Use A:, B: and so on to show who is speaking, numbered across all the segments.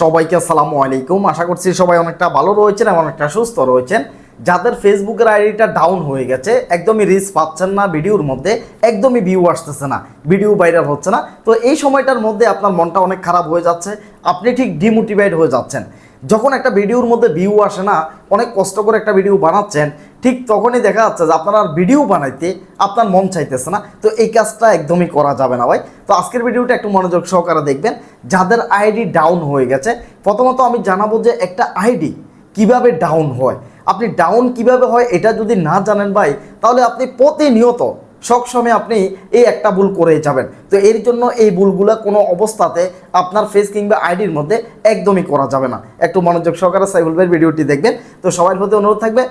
A: সবাইকে আসসালামু আলাইকুম। আশা করছি সবাই অনেকটা ভালো রয়েছেন এবং অনেকটা সুস্থ রয়েছেন। যাদের ফেসবুকের আইডিটা ডাউন হয়ে গেছে, একদমই রিচ পাচ্ছেন না ভিডিওর মধ্যে, একদমই ভিউ আসতেছে না ভিডিও ভাইরাল হচ্ছে না। তো এই সময়টার মধ্যে আপনার মনটা অনেক খারাপ হয়ে যাচ্ছে, আপনি ঠিক ডিমোটিভেট হয়ে যাচ্ছেন। যখন একটা ভিডিওর মধ্যে ভিউ আসে না, অনেক কষ্ট করে একটা ভিডিও বানাচ্ছেন, ঠিক তখনই দেখা যাচ্ছে যে আপনার আর ভিডিও বানাইতে আপনার মন চাইতেছে না। তো এই কাজটা একদমই করা যাবে না ভাই। তো আজকের ভিডিওটা একটু মনোযোগ সহকারে দেখবেন। যাদের আইডি ডাউন হয়ে গেছে, প্রথমত আমি জানাব যে একটা আইডি কীভাবে ডাউন হয়। আপনি ডাউন কীভাবে হয়, এটা যদি না জানেন ভাই, তাহলে আপনি প্রতিনিয়ত সবসময় আপনি এই একটা ভুল করে যাবেন। তো এর জন্য এই ভুলগুলো কোনো অবস্থাতে আপনার ফেস কিংবা আইডির মধ্যে একদমই করা যাবে না। একটু মনোযোগ সহকারে সাইফুল ভাইয়ের ভিডিওটি দেখবেন। তো সবার প্রতি অনুরোধ থাকবে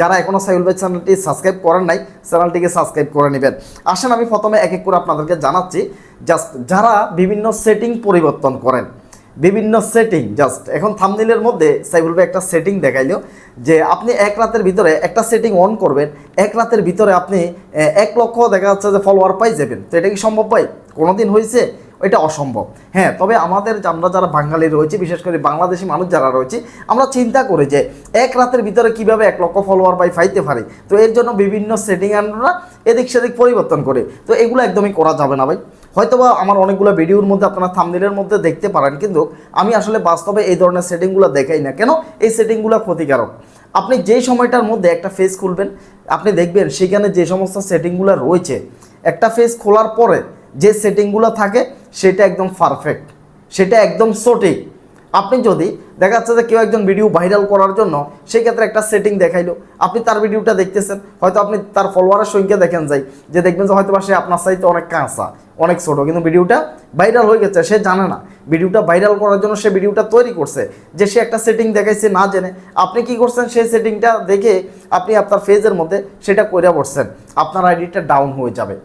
A: যারা এখনও সাইফুল ভাই চ্যানেলটি সাবস্ক্রাইব করেন নাই, চ্যানেলটিকে সাবস্ক্রাইব করে নেবেন। আসেন, আমি প্রথমে এক এক করে আপনাদেরকে জানাচ্ছি জাস্ট যারা বিভিন্ন সেটিং পরিবর্তন করেন বিভিন্ন সেটিং জাস্ট এখন থামনিলের মধ্যে সাইবুল ভাই একটা সেটিং দেখাইলো, যে আপনি এক রাতের ভিতরে একটা সেটিং অন করবেন, এক রাতের ভিতরে আপনি এক লক্ষ দেখা যাচ্ছে যে ফলোয়ার পাই যাবেন। তো এটা কি সম্ভব ভাই? কোনোদিন হয়েছে? এটা অসম্ভব। হ্যাঁ তবে আমাদের আমরা যারা বাঙালি রয়েছে, বিশেষ করে বাংলাদেশি মানুষ যারা রয়েছে, আমরা চিন্তা করি যে এক রাতের ভিতরে কীভাবে এক লক্ষ ফলোয়ার পাই ফাইতে পারি। তো এর জন্য বিভিন্ন সেটিং আমরা এদিক সেদিক পরিবর্তন করে। তো এগুলো একদমই করা যাবে না ভাই। হয়তোবা আমার অনেকগুলো ভিডিওর মধ্যে আপনারা থামনিলের মধ্যে দেখতে পারেন, কিন্তু আমি আসলে বাস্তবে এই ধরনের সেটিংগুলো দেখাই না। কেন? এই সেটিংগুলো ক্ষতিকারক। আপনি যেই সময়টার মধ্যে একটা ফেস খুলবেন, আপনি দেখবেন সেখানে যে সমস্ত সেটিংগুলো রয়েছে, একটা ফেস খোলার পরে যে সেটিংগুলো থাকে, সেটা একদম পারফেক্ট সেটা একদম সঠিক। আপনি যদি দেখা যাচ্ছে যে কেউ একজন ভিডিও ভাইরাল করার জন্য সেই ক্ষেত্রে একটা সেটিং দেখাইলো, আপনি তার ভিডিওটা দেখতেছেন, হয়তো আপনি তার ফলোয়ারের সংখ্যা দেখেন যাই, যে দেখবেন যে হয়তো সে আপনার চাইতে অনেক কাঁচা, অনেক ছোটো, কিন্তু ভিডিওটা ভাইরাল হয়ে গেছে, সে জানে না। ভিডিওটা ভাইরাল করার জন্য সে ভিডিওটা তৈরি করছে, যে সে একটা সেটিং দেখাইছে না জেনে। আপনি কি করছেন? সেই সেটিংটা দেখে আপনি আপনার ফেজের মধ্যে সেটা করে পড়ছেন আপনার আইডিটা ডাউন হয়ে যাবে।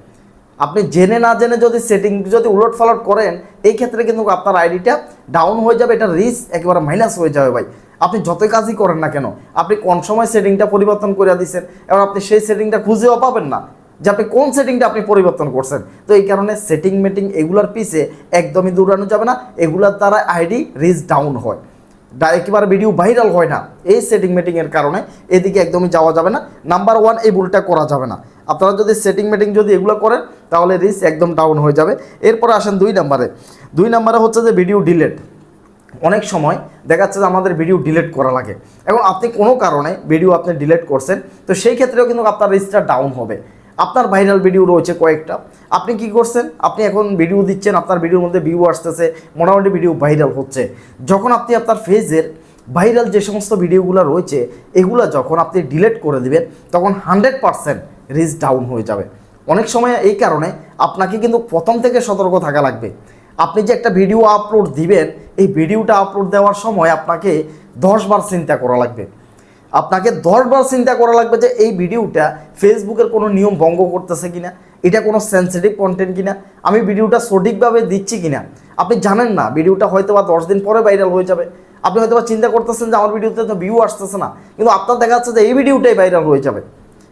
A: আপনি জেনে না জেনে যদি সেটিং যদি উলট ফালট করেন, এই ক্ষেত্রে কিন্তু আপনার আইডিটা ডাউন হয়ে যাবে, এটা রিস্ক একেবারে মাইনাস হয়ে যাবে ভাই। আপনি যতই কাজই করেন না কেন, আপনি কোন সময় সেটিংটা পরিবর্তন করে দিচ্ছেন এবার আপনি সেই সেটিংটা খুঁজেও পাবেন না যে আপনি কোন সেটিংটা আপনি পরিবর্তন করছেন। তো এই কারণে সেটিং মেটিং এগুলোর পিছে একদমই দৌড়ানো যাবে না, এগুলোর দ্বারা আইডি রিচ ডাউন হয়। একেবারে ভিডিও ভাইরাল হয় না, এই সেটিং মেটিংয়ের কারণে। এদিকে একদমই যাওয়া যাবে না। নাম্বার ওয়ান এই ভুলটা করা যাবে না। আপনারা যদি সেটিং মেটিং যদি এগুলো করেন, তাহলে রিস্ক একদম ডাউন হয়ে যাবে। এরপর আসেন দুই নাম্বারে। দুই নাম্বারে হচ্ছে যে ভিডিও ডিলেট অনেক সময় দেখা যাচ্ছে যে আমাদের ভিডিও ডিলেট করা লাগে। এখন আপনি কোনো কারণে ভিডিও আপনি ডিলেট করছেন, তো সেই ক্ষেত্রেও কিন্তু আপনার রিস্কটা ডাউন হবে। আপনার ভাইরাল ভিডিও রয়েছে কয়েকটা। আপনি কি করছেন? আপনি এখন ভিডিও দিচ্ছেন, আপনার ভিডিওর মধ্যে ভিউ আসতেছে, মোটামুটি ভিডিও ভাইরাল হচ্ছে। যখন আপনি আপনার ফেজের ভাইরাল যে সমস্ত ভিডিওগুলো রয়েছে, এগুলো যখন আপনি ডিলেট করে দিবেন, তখন হান্ড্রেড পারসেন্ট রিস্ক ডাউন হয়ে যাবে। অনেক সময় এই কারণে আপনাকে কিন্তু প্রথম থেকে সতর্ক থাকা লাগবে। আপনি যে একটা ভিডিও আপলোড দিবেন, এই ভিডিওটা আপলোড দেওয়ার সময় আপনাকে দশবার চিন্তা করা লাগবে। আপনাকে দশবার চিন্তা করা লাগবে যে এই ভিডিওটা ফেসবুকের কোনো নিয়ম ভঙ্গ করতেছে কিনা, এটা কোনো সেন্সিটিভ কন্টেন্ট কিনা, আমি ভিডিওটা সঠিকভাবে দিচ্ছি কিনা। আপনি জানেন না ভিডিওটা হয়তো বা দশ দিন পরে ভাইরাল হয়ে যাবে। আপনি হয়তো বা চিন্তা করতেছেন যে আমার ভিডিওতে তো ভিউ আসতেছে না, কিন্তু আপনার দেখা যাচ্ছে যে এই ভিডিওটাই ভাইরাল হয়ে যাবে।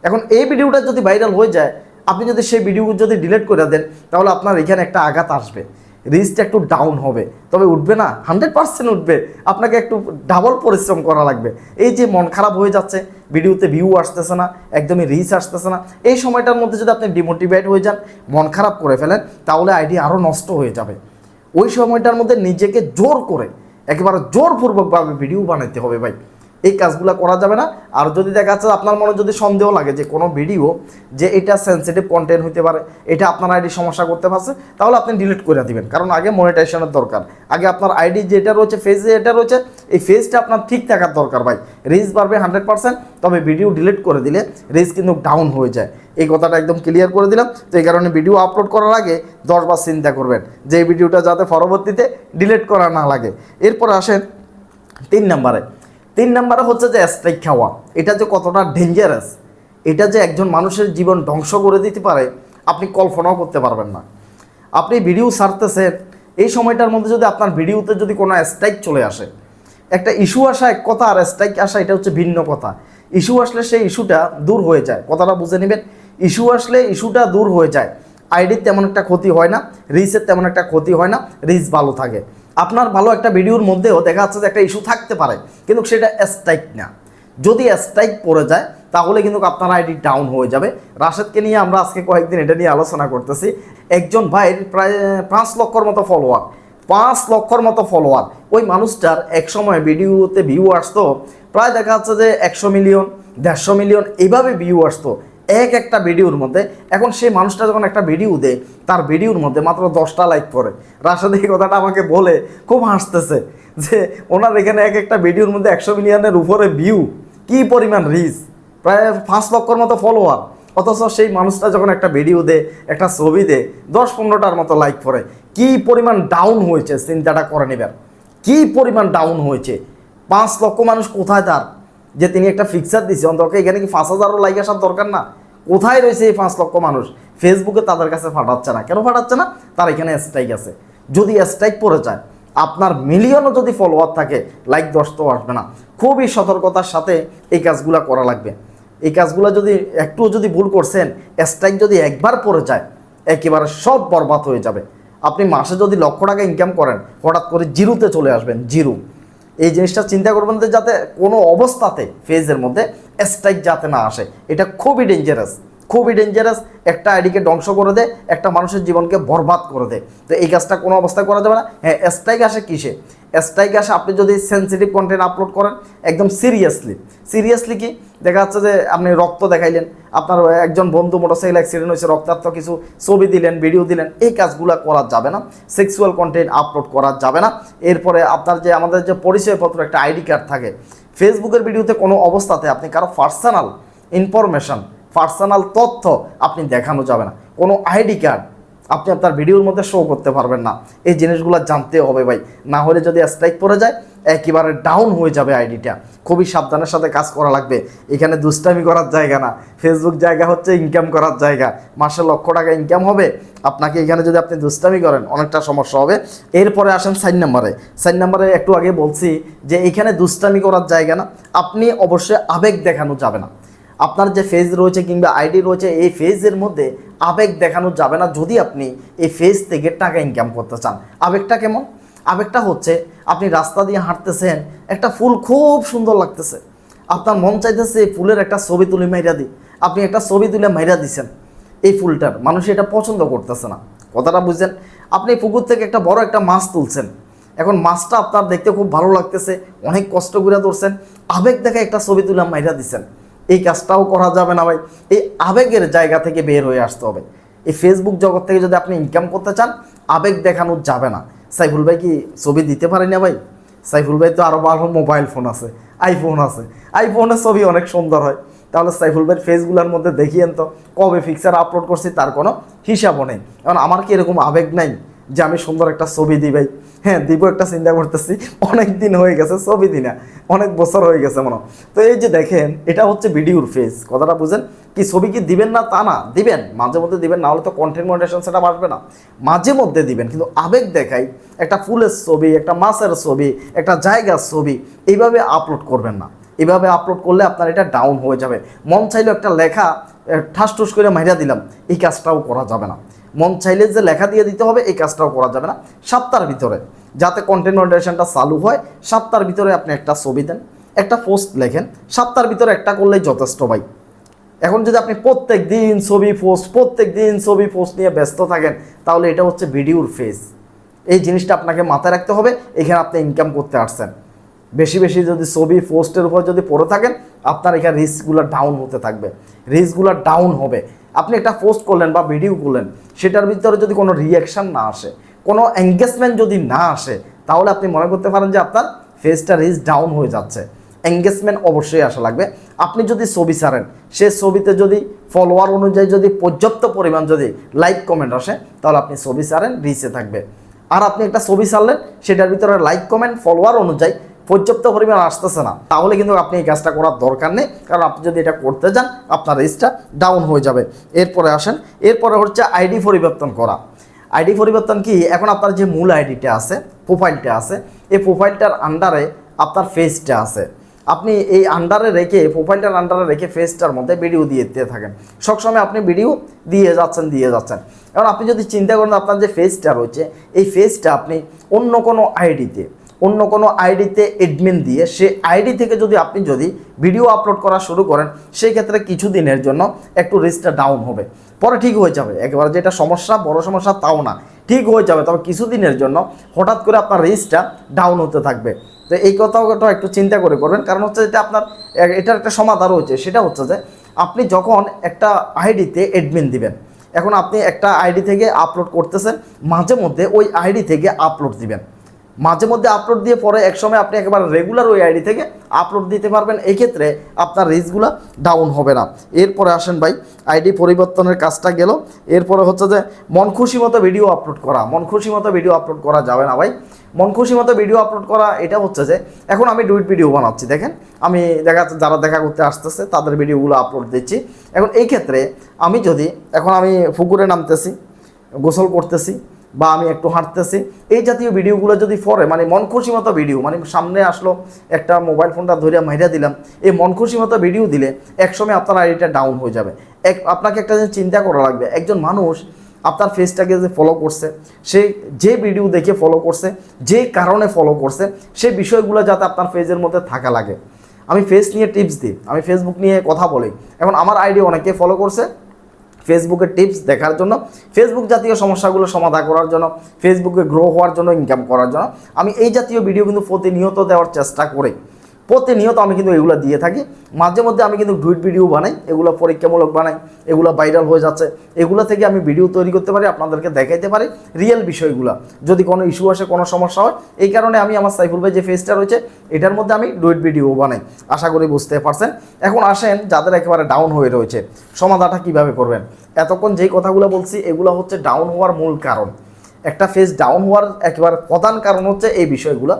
A: এখন এই ভিডিওটা যদি ভাইরাল হয়ে যায়, আপনি যদি সেই ভিডিও যদি ডিলিট করে দেন, তাহলে আপনার এখানে একটা আঘাত আসবে। রিস্কটা একটু ডাউন হবে। তবে উঠবে না হান্ড্রেড পার্সেন্ট উঠবে। আপনাকে একটু ডাবল পরিশ্রম করা লাগবে। এই যে মন খারাপ হয়ে যাচ্ছে, ভিডিওতে ভিউ আসতেছে না, একদমই রিচ আসতেছে না। এই সময়টার মধ্যে যদি আপনি ডিমোটিভেট হয়ে যান, মন খারাপ করে ফেলেন, তাহলে আইডি আরও নষ্ট হয়ে যাবে। ওই সময়টার মধ্যে নিজেকে জোর করে, একেবারে জোরপূর্বকভাবে ভিডিও বানাইতে হবে ভাই। এই কাজগুলো করা যাবে না। আর যদি দেখা যাচ্ছে আপনার মনে যদি সন্দেহ লাগে যে কোনো ভিডিও যে এটা সেন্সিটিভ কন্টেন্ট হতে পারে, এটা আপনার আইডি সমস্যা করতে পারছে, তাহলে আপনি ডিলিট করে দিবেন। কারণ আগে মনিটাইজেশনের দরকার। আগে আপনার আইডি যেটা রয়েছে ফেজ যেটা রয়েছে, এই ফেজটা আপনার ঠিক থাকার দরকার ভাই। রিচ বাড়বে হান্ড্রেড পার্সেন্ট তবে ভিডিও ডিলিট করে দিলে রিচ কিন্তু ডাউন হয়ে যায়। এই কথাটা একদম ক্লিয়ার করে দিলাম। তো এই কারণে ভিডিও আপলোড করার আগে দশবার চিন্তা করবেন যে এই ভিডিওটা যাতে পরবর্তীতে ডিলিট করা না লাগে। এরপর আসেন তিন নম্বরে। তিন নম্বরে হচ্ছে যে স্ট্রাইক খাওয়া। এটা যে কতটা ডেঞ্জারাস এটা যে একজন মানুষের জীবন ধ্বংস করে দিতে পারে, আপনি কল্পনাও করতে পারবেন না। আপনি ভিডিও ছাড়তেছেন, এই সময়টার মধ্যে যদি আপনার ভিডিওতে যদি কোনো স্ট্রাইক চলে আসে, একটা ইস্যু আসা এক কথা আর স্ট্রাইক আসা এটা হচ্ছে ভিন্ন কথা। ইস্যু আসলে সেই ইস্যুটা দূর হয়ে যায়। কথাটা বুঝে নেবেন ইস্যু আসলে ইস্যুটা দূর হয়ে যায়। আইডির তেমন একটা ক্ষতি হয় না রিচের তেমন একটা ক্ষতি হয় না রিচ ভালো থাকে। আপনার ভালো একটা ভিডিওর মধ্যেও দেখা যাচ্ছে যে একটা ইস্যু থাকতে পারে, কিন্তু সেটা স্ট্রাইক না। যদি স্ট্রাইক পড়ে যায়, তাহলে কিন্তু আপনার আইডি ডাউন হয়ে যাবে। রাশেদকে নিয়ে আমরা আজকে কয়েকদিন এটা নিয়ে আলোচনা করতেছি। একজন ভাইয়ের প্রায়, পাঁচ লক্ষর মতো ফলোয়ার পাঁচ লক্ষর মতো ফলোয়ার ওই মানুষটার এক সময় ভিডিওতে ভিউ আসতো, প্রায় দেখা যাচ্ছে যে একশো মিলিয়ন দেড়শো মিলিয়ন এইভাবে ভিউ আসতো। এক একটা ভিডিওর মধ্যে, এখন সেই মানুষটা যখন একটা ভিডিও দেয়, তার ভিডিওর মধ্যে মাত্র দশটা লাইক করে রাশেদ এই কথাটা আমাকে বলে খুব হাসতেছে যে ওনার এখানে এক একটা ভিডিওর মধ্যে একশো মিলিয়নের উপরে ভিউ কি পরিমাণ রিচ প্রায় পাঁচ লক্ষর মতো ফলোয়ার অথচ সেই মানুষটা যখন একটা ভিডিও দেয়, একটা ছবি দেয়, দশ পনেরোটার মতো লাইক করে কি পরিমাণ ডাউন হয়েছে চিন্তাটা করে নেবেন। কি পরিমাণ ডাউন হয়েছে? পাঁচ লক্ষ মানুষ কোথায় তার? যে তিনি একটা ফিক্সার দিচ্ছে অন্তকে এখানে কি পাঁচ হাজারও লাইক আসার দরকার না? কোথায় রয়েছে এই পাঁচ লক্ষ মানুষ? ফেসবুকে তাদের কাছে ফাটাচ্ছে না। কেন ফাটাচ্ছে না? তার এখানে স্ট্রাইক আছে। যদি স্ট্রাইক পড়ে যায়, আপনার মিলিয়নও যদি ফলোয়ার থাকে লাইক দশ তো আসবে না। খুবই সতর্কতার সাথে এই কাজগুলো করা লাগবে। এই কাজগুলো যদি একটু যদি ভুল করছেন স্ট্রাইক যদি একবার পড়ে যায়, একেবারে সব বরবাদ হয়ে যাবে। আপনি মাসে যদি লক্ষ টাকা ইনকাম করেন, হঠাৎ করে জিরোতে চলে আসবেন, জিরো। এই জিনিসটা চিন্তা করবেন যাতে কোনো অবস্থাতে ফেজের মধ্যে স্ট্রাইক যাতে না আসে। এটা খুবই ডেঞ্জারাস খুবই ডেঞ্জারাস একটা আইডিকে ধ্বংস করে দেয়, একটা মানুষের জীবনকে বরবাদ করে দেয়। তো এই কাজটা কোনো অবস্থায় করা যাবে না। হ্যাঁ স্ট্রাইক আসে কিসে? স্ট্রাইক আসে, আপনি যদি সেন্সিটিভ কন্টেন্ট আপলোড করেন একদম সিরিয়াসলি সিরিয়াসলি কি? দেখা যাচ্ছে যে আপনি রক্ত দেখাইলেন, আপনার একজন বন্ধু মোটরসাইকেল অ্যাক্সিডেন্ট হয়েছে, রক্তাক্ত কিছু ছবি দিলেন ভিডিও দিলেন, এই কাজগুলো করা যাবে না। সেক্সুয়াল কন্টেন্ট আপলোড করা যাবে না। এরপরে আপনার যে, আমাদের যে পরিচয়পত্র, একটা আইডি কার্ড থাকে ফেসবুকের ভিডিওতে কোনো অবস্থাতে আপনি কারও পার্সোনাল ইনফরমেশান পার্সোনাল তথ্য আপনি দেখানো যাবে না। কোনো আইডি কার্ড আপনি আপনার ভিডিওর মধ্যে শো করতে পারবেন না। এই জিনিসগুলো জানতে হবে ভাই। না হলে যদি স্ট্রাইক পড়ে যায় একেবারে ডাউন হয়ে যাবে আইডিটা। খুবই সাবধানের সাথে কাজ করা লাগবে। এখানে দুষ্টামি করার জায়গা না। ফেসবুক জায়গা হচ্ছে ইনকাম করার জায়গা। মাসে লক্ষ টাকা ইনকাম হবে। আপনাকে এখানে যদি আপনি দুষ্টামি করেন, অনেকটা সমস্যা হবে। এরপরে আসেন সাইন নাম্বারে। সাইন নাম্বারে একটু আগে বলছি যে এখানে দুষ্টামি করার জায়গা না। আপনি অবশ্যই আবেগ দেখানো যাবে না। আপনার যে ফেজ রয়েছে কিংবা আইডি রয়েছে, এই ফেজের মধ্যে আবেগ দেখানো যাবে না যদি আপনি এই ফেজ থেকে টাকা ইনকাম করতে চান। আবেগটা কেমন? আবেগটা হচ্ছে, আপনি রাস্তা দিয়ে হাঁটতেছেন, একটা ফুল খুব সুন্দর লাগতেছে। আপনার মন চাইতেছে এই ফুলের একটা ছবি তুলে মাইরা দিই। আপনি একটা ছবি তুলে মাইরা দিছেন এই ফুলটার। মানুষ এটা পছন্দ করতেছে না। কথাটা বুঝছেন? আপনি পুকুর থেকে একটা বড় একটা মাছ তুলছেন। এখন মাছটা আপনার দেখতে খুব ভালো লাগতেছে, অনেক কষ্ট করে ধরছেন। আবেগ দেখে একটা ছবি তুলে মাইরা দিছেন। এই কাজটাও করা যাবে না ভাই। এই আবেগের জায়গা থেকে বের হয়ে আসতে হবে। এই ফেসবুক জগৎ থেকে যদি আপনি ইনকাম করতে চান, আবেগ দেখানো যাবে না। সাইফুল ভাই কি ছবি দিতে পারে না ভাই? সাইফুল ভাই তো আরও ভালো মোবাইল ফোন আছে আইফোন আছে। আইফোনের ছবি অনেক সুন্দর হয়। তাহলে সাইফুল ভাইয়ের ফেসগুলোর মধ্যে দেখিয়েন তো, কবে ফিক্সার আপলোড করছি তার কোনো হিসাবও নেই। কারণ আমার কি এরকম আবেগ নাই? যে আমি সুন্দর একটা ছবি দিই ভাই। হ্যাঁ দিব একটা চিন্তা করতেছি। অনেক দিন হয়ে গেছে, ছবি দিই না। অনেক বছর হয়ে গেছে মনে তো এই যে দেখেন, এটা হচ্ছে ভিডিওর ফেস কথাটা বুঝেন? কি ছবি কি দিবেন না তা না? দিবেন। মাঝে মধ্যে দিবেন না হলে তো কন্টেন্ট মনিটেশন সেটা আসবে না। মাঝে মধ্যে দিবেন, কিন্তু আবেগ দেখাই একটা ফুলের ছবি, একটা মাছের ছবি, একটা জায়গার ছবি, এইভাবে আপলোড করবেন না। এভাবে আপলোড করলে আপনার এটা ডাউন হয়ে যাবে। মন চাইলেও একটা লেখা ঠাস টুস করে মাইরা দিলাম। এই কাজটাও করা যাবে না। মন চাইলে যে লেখা দিয়ে দিতে হবে, এই কাজটাও করা যাবে না। সপ্তাহের ভিতরে, যাতে কন্টেন্ট মনিটাইজেশনটা চালু হয় সপ্তাহের ভিতরে আপনি একটা ছবি দেন, একটা পোস্ট লেখেন সপ্তাহের ভিতরে একটা করলেই যথেষ্ট ভাই। এখন যদি আপনি প্রত্যেক দিন ছবি পোস্ট প্রত্যেক দিন ছবি পোস্ট নিয়ে ব্যস্ত থাকেন, তাহলে এটা হচ্ছে ভিডিওর ফেস এই জিনিসটা আপনাকে মাথায় রাখতে হবে, এখানে আপনি ইনকাম করতে আসছেন। বেশি বেশি যদি ছবি পোস্টের উপর যদি পড়ে থাকেন, আপনার এখানে রিস্কগুলো ডাউন হতে থাকবে। রিস্কগুলো ডাউন হবে। আপনি একটা পোস্ট করলেন বা ভিডিও করলেন, সেটার ভিতরে যদি কোনো রিয়াকশান না আসে, কোনো এঙ্গেজমেন্ট যদি না আসে, তাহলে আপনি মনে করতে পারেন যে আপনার ফেসটা রিচ ডাউন হয়ে যাচ্ছে। এঙ্গেজমেন্ট অবশ্যই আসা লাগবে। আপনি যদি ছবি ছাড়েন, সে ছবিতে যদি ফলোয়ার অনুযায়ী যদি পর্যাপ্ত পরিমাণ যদি লাইক কমেন্ট আসে, তাহলে আপনি ছবি ছাড়েন রিচে থাকবে। আর আপনি একটা ছবি ছাড়লেন, সেটার ভিতরে লাইক কমেন্ট ফলোয়ার অনুযায়ী পর্যাপ্ত পরিমাণ আসতেছে না, তাহলে কিন্তু আপনি এই কাজটা করার দরকার নেই। কারণ আপনি যদি এটা করতে যান, আপনার রিচটা ডাউন হয়ে যাবে। এরপরে আসেন, এরপরে হচ্ছে আইডি পরিবর্তন করা। আইডি পরিবর্তন কি? এখন আপনার যে মূল আইডিটা আছে, প্রোফাইলটা আছে, এই প্রোফাইলটার আন্ডারে আপনার ফেসটা আছে। আপনি এই আন্ডারে রেখে, প্রোফাইলটার আন্ডারে রেখে ফেসটার মধ্যে ভিডিও দিয়ে দিতে থাকেন। সবসময় আপনি ভিডিও দিয়ে যাচ্ছেন দিয়ে যাচ্ছেন। এখন আপনি যদি চিন্তা করেন, আপনার যে ফেসটা রয়েছে, এই ফেসটা আপনি অন্য কোনো আইডিতে অন্য কোনো আইডিতে এডমিন দিয়ে সে আইডি থেকে যদি আপনি যদি ভিডিও আপলোড করা শুরু করেন সেই ক্ষেত্রে কিছু দিনের জন্য একটু রিস্কটা ডাউন হবে। পরে ঠিক হয়ে যাবে। একেবারে যেটা সমস্যা, বড় সমস্যা তাও না। ঠিক হয়ে যাবে। তবে কিছুদিনের জন্য হঠাৎ করে আপনার রিস্কটা ডাউন হতে থাকবে। তো এই কথাটা একটু চিন্তা করে করবেন। কারণ হচ্ছে এটা আপনার, এটার একটা সমাধান রয়েছে। সেটা হচ্ছে যে, আপনি যখন একটা আইডিতে এডমিন দিবেন, এখন আপনি একটা আইডি থেকে আপলোড করতেছেন, মাঝে মধ্যে ওই আইডি থেকে আপলোড দিবেন। মাঝে মধ্যে আপলোড দিয়ে পরে একসময় আপনি একেবারে রেগুলার ওই আইডি থেকে আপলোড দিতে পারবেন। এক্ষেত্রে আপনার রিস্কগুলো ডাউন হবে না। এরপরে আসেন ভাই আইডি পরিবর্তনের কাজটা গেল। এরপরে হচ্ছে যে মন খুশি মতো ভিডিও আপলোড করা। মন খুশি মতো ভিডিও আপলোড করা যাবে না ভাই। মন খুশি মতো ভিডিও আপলোড করা, এটা হচ্ছে যে এখন আমি ডুইট ভিডিও বানাচ্ছি। দেখেন, আমি দেখা যারা দেখা করতে আসতেছে, তাদের ভিডিওগুলো আপলোড দিচ্ছি। এখন এই ক্ষেত্রে আমি যদি, এখন আমি পুকুরে নামতেছি, গোসল করতেছি বা আমি একটু হাঁটতেছি। এই জাতীয় ভিডিওগুলো যদি পরে মানে মন খুশি মতো ভিডিও মানে সামনে আসলো একটা মোবাইল ফোনটা ধরে মাইরা দিলাম, এই মন খুশি মতো ভিডিও দিলে একসময় আপনার আইডিটা ডাউন হয়ে যাবে। এক, আপনাকে একটা জিনিস চিন্তা করা লাগবে, একজন মানুষ আপনার ফেসটাকে যে ফলো করছে, সে যে ভিডিও দেখে ফলো করছে, যে কারণে ফলো করছে, সে বিষয়গুলো যাতে আপনার ফেজের মধ্যে থাকা লাগে। আমি ফেস নিয়ে টিপস দিই, আমি ফেসবুক নিয়ে কথা বলি। এখন আমার আইডি অনেকে ফলো করছে ফেসবুকের টিপস দেখার জন্য ফেসবুক জাতীয় সমস্যাগুলো সমাধান করার জন্য ফেসবুকে গ্রো হওয়ার জন্য ইনকাম করার জন্য। আমি এই জাতীয় ভিডিও কিন্তু প্রতিনিয়ত দেওয়ার চেষ্টা করি। প্রতিনিয়ত আমি কিন্তু এগুলো দিয়ে থাকি। মাঝে মধ্যে আমি কিন্তু ডুইট ভিডিও বানাই, এগুলো পরীক্ষামূলক বানাই, এগুলো ভাইরাল হয়ে যাচ্ছে। এগুলো থেকে আমি ভিডিও তৈরি করতে পারি, আপনাদেরকে দেখাইতে পারি রিয়েল বিষয়গুলো। যদি কোনো ইস্যু আসে, কোনো সমস্যা হয়, এই কারণে আমি আমার সাইফুল ভাই যে ফেসটা রয়েছে, এটার মধ্যে আমি ডুইট ভিডিও বানাই। আশা করি বুঝতে পারছেন। এখন আসেন, যাদের একেবারে ডাউন হয়ে রয়েছে, সমাধানটা কীভাবে করবেন? এতক্ষণ যেই কথাগুলো বলছি, এগুলো হচ্ছে ডাউন হওয়ার মূল কারণ। একটা ফেস ডাউন হওয়ার একেবারে প্রধান কারণ হচ্ছে এই বিষয়গুলো।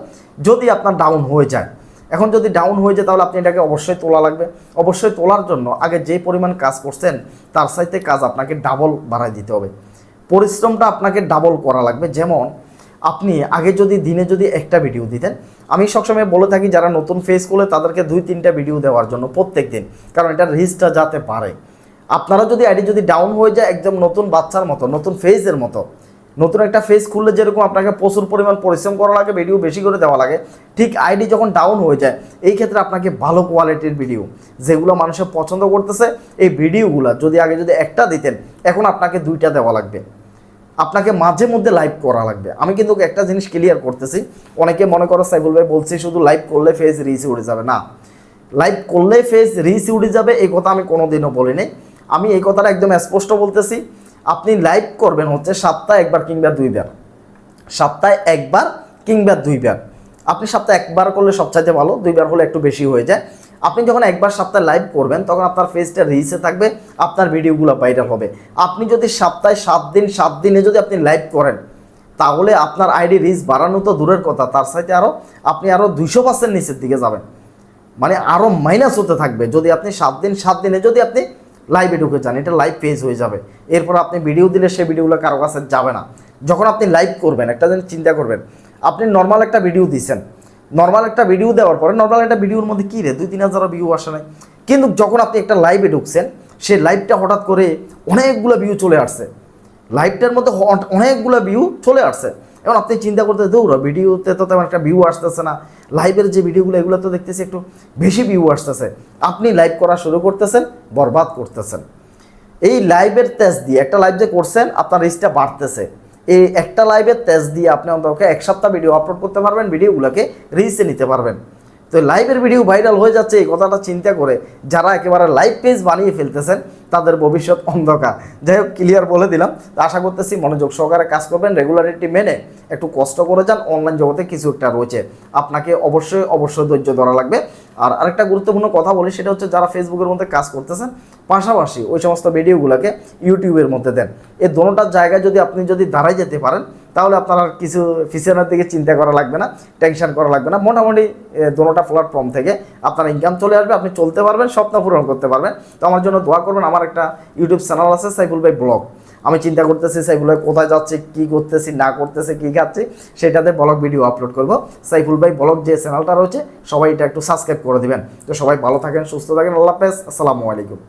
A: যদি আপনার ডাউন হয়ে যায় এখন যদি ডাউন হয়ে যায়, তাহলে আপনি এটাকে অবশ্যই তোলা লাগবে। অবশ্যই তোলার জন্য আগে যে পরিমাণ কাজ করছেন, তার সাইতে কাজ আপনাকে ডাবল বাড়াই দিতে হবে। পরিশ্রমটা আপনাকে ডাবল করা লাগবে। যেমন, আপনি আগে যদি দিনে যদি একটা ভিডিও দিতেন, আমি সবসময় বলে থাকি, যারা নতুন ফেস করলে তাদেরকে দুই, তিনটা ভিডিও দেওয়ার জন্য প্রত্যেক দিন। কারণ এটা রিচটা যাতে পারে আপনারা যদি আইডি যদি ডাউন হয়ে যায়, একদম নতুন বাচ্চার মতো, নতুন ফেজের মতো নতুন একটা ফেস খুললে যেরকম আপনাকে প্রচুর পরিমাণ পরিশ্রম করা লাগে ভিডিও বেশি করে দেওয়া লাগে, ঠিক আইডি যখন ডাউন হয়ে যায়, এই ক্ষেত্রে আপনাকে ভালো কোয়ালিটির ভিডিও যেগুলো মানুষের পছন্দ করতেছে, এই ভিডিওগুলো যদি আগে যদি একটা দিতেন, এখন আপনাকে দুইটা দেওয়া লাগবে। আপনাকে মাঝে মধ্যে লাইভ করা লাগবে। আমি কিন্তু একটা জিনিস ক্লিয়ার করতেছি, অনেকে মনে করো সাইবুল ভাই বলছি শুধু লাইভ করলে ফেস রিচ উঠে যাবে। না লাইভ করলে ফেস রিচ উঠে যাবে, এই কথা আমি কোনোদিনও বলিনি। আমি এই কথাটা একদম স্পষ্ট বলতেছি আপনি লাইভ করবেন হচ্ছে সপ্তাহে একবার কিংবা দুইবার। সপ্তাহে একবার কিংবা দুইবার। আপনি সপ্তাহে একবার করলে সবচাইতে ভালো, দুইবার হলে একটু বেশি হয়ে যায়। আপনি যখন একবার সপ্তাহে লাইভ করবেন, তখন আপনার ফেসটা রিচে থাকবে, আপনার ভিডিওগুলো ভাইরাল হবে। আপনি যদি সপ্তাহে সাত দিন, সাত দিনে যদি আপনি লাইভ করেন, তাহলে আপনার আইডি রিচ বাড়ানো তো দূরের কথা, তার সাথে আরও আপনি আরও দুইশো পার্সেন্ট নিচের দিকে যাবেন। মানে আরও মাইনাস হতে থাকবে। যদি আপনি সাত দিন, সাত দিনে যদি আপনি লাইভে ঢুকে যান, এটা লাইভ পেজ হয়ে যাবে। এরপর আপনি ভিডিও দিলে সেই ভিডিওগুলো কারও কাছে যাবে না। যখন আপনি লাইভ করবেন, একটা জিনিস চিন্তা করবেন, আপনি নর্মাল একটা ভিডিও দিচ্ছেন নর্মাল একটা ভিডিও দেওয়ার পরে নর্মাল একটা ভিডিওর মধ্যে কী রে? দুই তিন হাজার ভিউ আসে নাই। কিন্তু যখন আপনি একটা লাইভে ঢুকছেন সেই লাইভটা হঠাৎ করে অনেকগুলো ভিউ চলে আসছে। লাইভটার মধ্যে অনেকগুলো ভিউ চলে আসছে। এখন আপনি চিন্তা করতে দৌড়, ভিডিওতে তো তেমন একটা ভিউ আসতেছে না। লাইভের যে ভিডিওগুলো, এগুলো তো দেখতেছি একটু বেশি ভিউ আসতেছে। আপনি লাইভ করা শুরু করতেছেন, বরবাদ করতেছেন। এই লাইভের তেজ দিয়ে একটা লাইভ যে করছেন, আপনার রিচটা বাড়তেছে। এই একটা লাইভের তেজ দিয়ে আপনি অন্তত এক সপ্তাহ ভিডিও আপলোড করতে পারবেন ভিডিওগুলোকে রিচে নিতে পারবেন। তো লাইভের ভিডিও ভাইরাল হয়ে যাচ্ছে এই কথাটা চিন্তা করে যারা একেবারে লাইভ পেজ বানিয়ে ফেলতেছেন, তাদের ভবিষ্যৎ অন্ধকার। যাই হোক ক্লিয়ার বলে দিলাম। আশা করতেছি মনোযোগ সহকারে কাজ করবেন রেগুলারিটি মেনে একটু কষ্ট করে যান অনলাইন জগতে কিছু একটা রয়েছে। আপনাকে অবশ্যই অবশ্যই ধৈর্য ধরা লাগবে। আর আরেকটা গুরুত্বপূর্ণ কথা বলি, সেটা হচ্ছে যারা ফেসবুকের মধ্যে কাজ করতেছেন, পাশাপাশি ওই সমস্ত ভিডিওগুলোকে ইউটিউবের মধ্যে দেন। এই দোনোটার জায়গায় যদি আপনি যদি দাঁড়াই যেতে পারেন তাহলে আপনার কিছু ফিচারের দিকে চিন্তা করা লাগবে না টেনশন করা লাগবে না। মোটামুটি দোনোটা প্ল্যাটফর্ম থেকে আপনার ইনকাম চলে আসবে, আপনি চলতে পারবেন, স্বপ্ন পূরণ করতে পারবেন। তো আমার জন্য দোয়া করবেন, আমার একটা ইউটিউব চ্যানেল আছে, সাইফুল ভাই ব্লগ। আমি চিন্তা করতেছি সাইফুল ভাই কোথায় যাচ্ছে, কি করতেছি, না করতেছি, কি খাচ্ছি, সেটাতে ব্লগ ভিডিও আপলোড করব। সাইফুল ভাই ব্লগ যে চ্যানেলটা রয়েছে, সবাই এটা একটু সাবস্ক্রাইব করে দিবেন। তো সবাই ভালো থাকেন, সুস্থ থাকেন, আল্লাহ হাফেজ, আসসালামু আলাইকুম।